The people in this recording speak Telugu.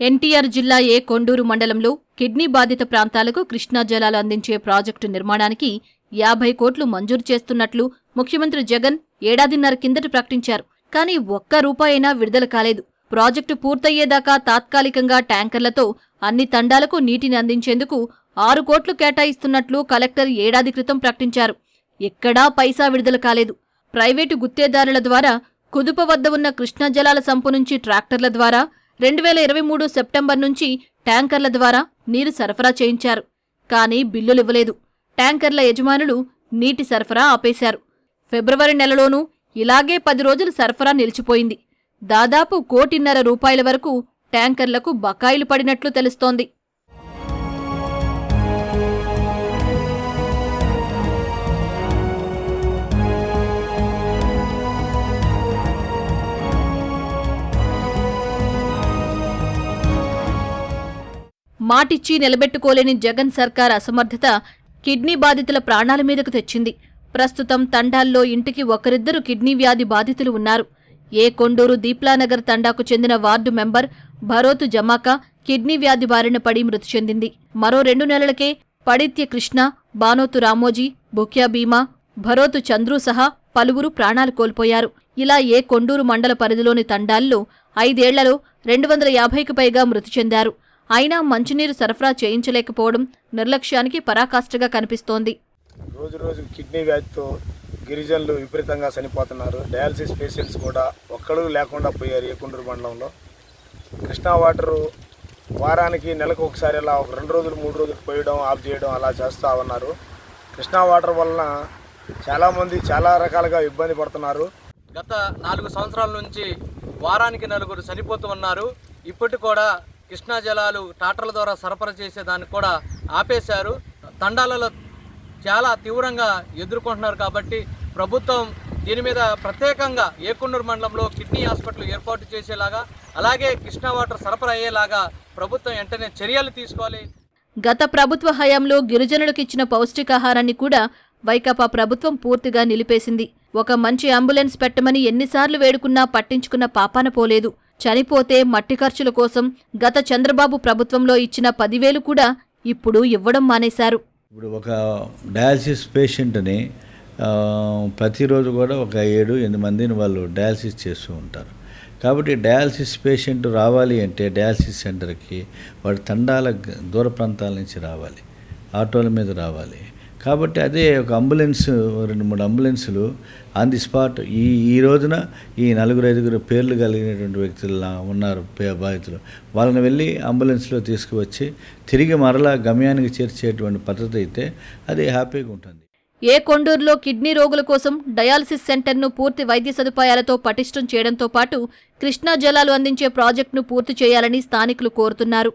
ఎన్టీఆర్ జిల్లా ఏ కొండూరు మండలంలో కిడ్నీ బాధిత ప్రాంతాలకు కృష్ణా జలాలు అందించే ప్రాజెక్టు నిర్మాణానికి యాభై కోట్లు మంజూరు చేస్తున్నట్లు ముఖ్యమంత్రి జగన్ ఏడాదిన్నర కిందట ప్రకటించారు. కానీ ఒక్క రూపాయైనా విడుదల కాలేదు. ప్రాజెక్టు పూర్తయ్యేదాకా తాత్కాలికంగా ట్యాంకర్లతో అన్ని తండాలకు నీటిని అందించేందుకు ఆరు కోట్లు కేటాయిస్తున్నట్లు కలెక్టర్ ఏడాది క్రితం ప్రకటించారు. ఎక్కడా పైసా విడుదల కాలేదు. ప్రైవేటు గుత్తేదారుల ద్వారా కుదుప వద్ద ఉన్న కృష్ణా జలాల సంపు నుంచి ట్రాక్టర్ల ద్వారా రెండు వేల ఇరవై మూడు సెప్టెంబర్ నుంచి ట్యాంకర్ల ద్వారా నీరు సరఫరా చేయించారు. కానీ బిల్లులివ్వలేదు ట్యాంకర్ల యజమానులు నీటి సరఫరా ఆపేశారు. ఫిబ్రవరి నెలలోనూ ఇలాగే పది రోజులు సరఫరా నిలిచిపోయింది. దాదాపు కోటిన్నర రూపాయల వరకు ట్యాంకర్లకు బకాయిలు పడినట్లు తెలుస్తోంది. మాటిచ్చి నిలబెట్టుకోలేని జగన్ సర్కార్ అసమర్థత కిడ్నీ బాధితుల ప్రాణాల మీదకు తెచ్చింది. ప్రస్తుతం తండాల్లో ఇంటికి ఒకరిద్దరు కిడ్నీ వ్యాధి బాధితులు ఉన్నారు. ఏ కొండూరు దీప్లానగర్ తండాకు చెందిన ward member Bharothu Jamaka kidney వ్యాధి బారిన పడి మృతి చెందింది. మరో రెండు నెలలకే పడిత్య కృష్ణ బానోతు రామోజీ బుక్యా భీమా భరోతు చంద్రు సహా పలువురు ప్రాణాలు కోల్పోయారు. ఇలా ఏ కొండూరు మండల పరిధిలోని తండాల్లో ఐదేళ్ళలో రెండు వందల యాభైకి పైగా మృతి చెందారు. అయినా మంచినీరు సరఫరా చేయించలేకపోవడం నిర్లక్ష్యానికి పరాకాష్ఠగా కనిపిస్తోంది. రోజు రోజు కిడ్నీ వ్యాధితో గిరిజనులు విపరీతంగా చనిపోతున్నారు. డయాలసిస్ పేషెంట్స్ కూడా ఒక్కడు లేకుండా పోయారు ఏకుండూరు మండలంలో. కృష్ణా వాటరు వారానికి నెలకు ఒకసారి అలా ఒక రెండు రోజులు మూడు రోజులు పోయడం ఆఫ్ చేయడం అలా చేస్తూ ఉన్నారు. కృష్ణా వాటర్ వలన చాలామంది చాలా రకాలుగా ఇబ్బంది పడుతున్నారు. గత నాలుగు సంవత్సరాల నుంచి వారానికి నలుగురు చనిపోతూ ఉన్నారు. ఇప్పటి కూడా కృష్ణా జలాలు టాటర్ల ద్వారా సరఫరా చేసేదాన్ని కూడా ఆపేశారు. తండాలలో చాలా తీవ్రంగా ఎదుర్కొంటున్నారు కాబట్టి ప్రభుత్వం దీని మీద ప్రత్యేకంగా ఏకున్నూరు మండలంలో కిడ్నీ హాస్పిటల్ ఏర్పాటు చేసేలాగా అలాగే కృష్ణా వాటర్ సరఫరా అయ్యేలాగా ప్రభుత్వం వెంటనే చర్యలు తీసుకోవాలి. గత ప్రభుత్వ హయాంలో గిరిజనులకిచ్చిన పౌష్టికాహారాన్ని కూడా వైకాపా ప్రభుత్వం పూర్తిగా నిలిపేసింది. ఒక మంచి అంబులెన్స్ పెట్టమని ఎన్నిసార్లు వేడుకున్నా పట్టించుకున్న పాపాన పోలేదు. చనిపోతే మట్టి ఖర్చుల కోసం గత చంద్రబాబు ప్రభుత్వంలో ఇచ్చిన పదివేలు కూడా ఇప్పుడు ఇవ్వడం మానేశారు. ఇప్పుడు ఒక డయాలసిస్ పేషెంట్ని ప్రతిరోజు కూడా ఒక ఏడు ఎనిమిది మందిని వాళ్ళు డయాలసిస్ చేస్తూ ఉంటారు. కాబట్టి డయాలసిస్ పేషెంట్ రావాలి అంటే డయాలసిస్ సెంటర్కి వాడు తండాల దూర ప్రాంతాల నుంచి రావాలి. ఆటోల మీద రావాలి. కాబట్టి అదే ఒక అంబులెన్స్ రెండు మూడు అంబులెన్సులు ఆన్ ది స్పాట్. ఈ ఈ రోజున ఈ నలుగురు ఐదుగురు పేర్లు కలిగినటువంటి వ్యక్తులు ఉన్నారు బాధితులు. వాళ్ళని వెళ్ళి అంబులెన్స్లో తీసుకువచ్చి తిరిగి మరలా గమ్యానికి చేర్చేటువంటి పద్ధతి అయితే అది హ్యాపీగా ఉంటుంది. ఏ కొండూరులో కిడ్నీ రోగుల కోసం డయాలసిస్ సెంటర్ను పూర్తి వైద్య సదుపాయాలతో పటిష్టం చేయడంతో పాటు కృష్ణా జలాలు అందించే ప్రాజెక్టును పూర్తి చేయాలని స్థానికులు కోరుతున్నారు.